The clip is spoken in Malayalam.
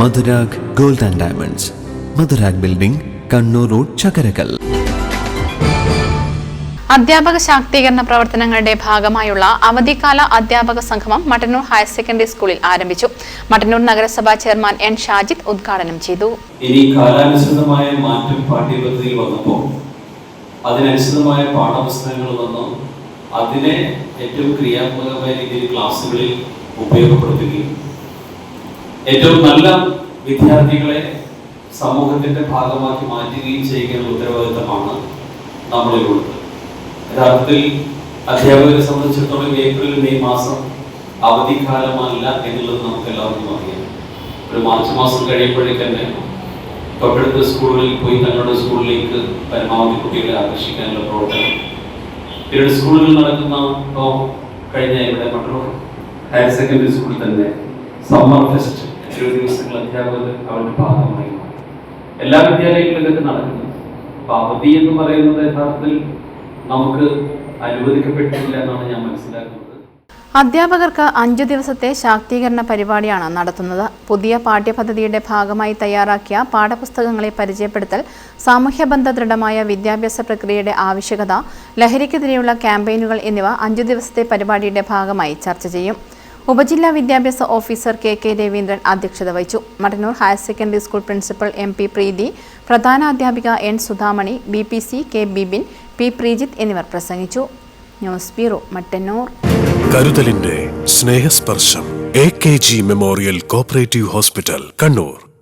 Madhurag gold and diamonds. Madhurag building Kannur road Chakkarakkal. അധ്യാപക ശാക്തീകരണ പ്രവർത്തനങ്ങളുടെ ഭാഗമായുള്ള അവധിക്കാല അധ്യാപക സംഗമം മട്ടന്നൂർ ഹയർ സെക്കൻഡറി സ്കൂളിൽ ആരംഭിച്ചു. മട്ടന്നൂർ നഗരസഭാ ചെയർമാൻ എൻ ഷാജിദ് ഉദ്ഘാടനം ചെയ്തു. ഇനി കാലാനുസൃതമായ മാറ്റം പാഠ്യപദ്ധതിയിൽ വന്നപ്പോൾ അതിനനുസൃതമായ പാഠപുസ്തകങ്ങൾ വന്നു അതിനെ ഏറ്റവും ക്രിയാത്മകമായ രീതിയിൽ ക്ലാസ്സുകളിൽ ഉപയോഗപ്പെടുത്തുകയും ഏറ്റവും നല്ല വിദ്യാർത്ഥികളെ സമൂഹത്തിന്റെ ഭാഗമാക്കി മാറ്റുകയും ചെയ്യുന്ന ഉത്തരവാദിത്തമാണ് നമ്മളിലുള്ളത് യഥാർത്ഥത്തിൽ അധ്യാപകരെ സംബന്ധിച്ചിടത്തോളം ഏപ്രിൽ മെയ് മാസം അവധിക്കാലമല്ല എന്നുള്ളത് നമുക്ക് എല്ലാവർക്കും അറിയാം. ഒരു മാർച്ച് മാസം കഴിയുമ്പോഴേക്ക് തന്നെ തൊട്ടടുത്ത സ്കൂളുകളിൽ പോയി തങ്ങളുടെ സ്കൂളിലേക്ക് പരമാവധി കുട്ടികളെ ആകർഷിക്കാനുള്ള പ്രവർത്തനം. പിന്നീട് സ്കൂളുകളിൽ നടക്കുന്ന ഇപ്പോൾ കഴിഞ്ഞ ഇവിടെ മറ്റുള്ള ഹയർ സെക്കൻഡറി സ്കൂളിൽ തന്നെ സമ്മർ ഫെസ്റ്റ്. എത്രയോ ദിവസങ്ങൾ അധ്യാപകർ അവരുടെ ഭാഗമായി എല്ലാ വിദ്യാലയങ്ങളിലും ഇതൊക്കെ നടക്കുന്നു. അവധി എന്ന് പറയുന്നത് യഥാർത്ഥത്തിൽ നമുക്ക് അനുവദിക്കപ്പെട്ടിട്ടില്ല എന്നാണ് ഞാൻ മനസ്സിലാക്കുന്നത്. അധ്യാപകർക്ക് അഞ്ചു ദിവസത്തെ ശാക്തീകരണ പരിപാടിയാണ് നടത്തുന്നത്. പുതിയ പാഠ്യപദ്ധതിയുടെ ഭാഗമായി തയ്യാറാക്കിയ പാഠപുസ്തകങ്ങളെ പരിചയപ്പെടുത്തൽ സാമൂഹ്യബന്ധ ദൃഢമായ വിദ്യാഭ്യാസ പ്രക്രിയയുടെ ആവശ്യകത ലഹരിക്കെതിരെയുള്ള ക്യാമ്പയിനുകൾ എന്നിവ അഞ്ചു ദിവസത്തെ പരിപാടിയുടെ ഭാഗമായി ചർച്ച ചെയ്യും. ഉപജില്ലാ വിദ്യാഭ്യാസ ഓഫീസർ കെ കെ രവീന്ദ്രൻ അധ്യക്ഷത വഹിച്ചു. Mattannur higher secondary school principal M P Preethi പ്രധാന അധ്യാപിക N Sudhamani B P C K Bibin P Preejith എന്നിവർ പ്രസംഗിച്ചു. News bureau Mattannur. കരുതലിന്റെ Snehasparsham A K G memorial cooperative hospital Kannur.